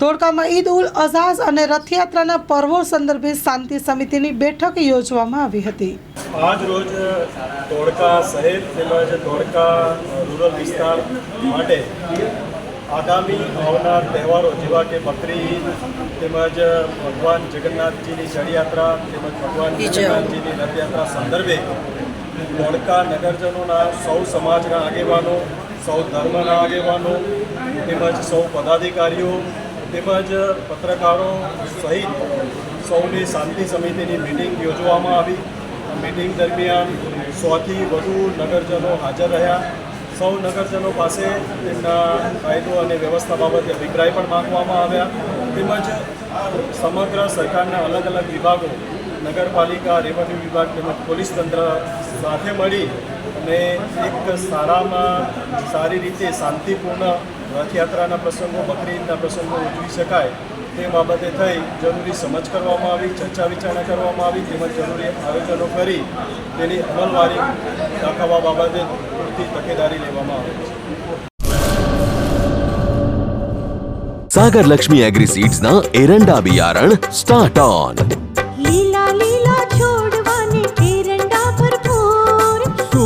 ધોળકામાં ઈદ ઉલ અઝાઝ અને રથયાત્રાના પર્વો સંદર્ભે શાંતિ સમિતિની બેઠક યોજવામાં આવી હતી. આજ રોજ ધોળકા શહેર તેમજ ધોળકા રૂરલ વિસ્તાર માટે આગામી આવનાર તહેવારો જેવા કે બકરી તેમજ ભગવાન જગન્નાથજીની જળયાત્રા તેમજ ભગવાન જગન્નાથજીની રથયાત્રા સંદર્ભે ધોળકા નગરજનોના સૌ સમાજના આગેવાનો સૌ ધર્મના આગેવાનો તેમજ સૌ પદાધિકારીઓ તેમજ પત્રકારો સહિત સૌની શાંતિ સમિતિની મિટિંગ યોજવામાં આવી. મિટિંગ દરમિયાન સોથી વધુ નગરજનો હાજર રહ્યા. સૌ નગરજનો પાસે તેમના કાયદો અને વ્યવસ્થા બાબતે અભિપ્રાય પણ માંગવામાં આવ્યા. તેમજ સમગ્ર સરકારના અલગ અલગ વિભાગો, નગરપાલિકા રેવન્યુ વિભાગ તેમજ પોલીસ તંત્ર સાથે મળી ને એક સારામાં સારી રીતે શાંતિપૂર્ણ રથયાત્રાના પ્રસંગો, બકરી પ્રસંગો ઉજવી શકાય તે બાબતે થઈ જરૂરી સમજ કરવામાં આવી, ચર્ચા વિચારણા કરવામાં આવી, તેમજ જરૂરી આયોજનો કરી તેની અમલવારી દાખવવા બાબતે પૂરતી તકેદારી લેવામાં આવે છે. સાગર લક્ષ્મી એગ્રી સીડ્સના એરંડા બિયારણ સ્ટાર્ટ ઓન.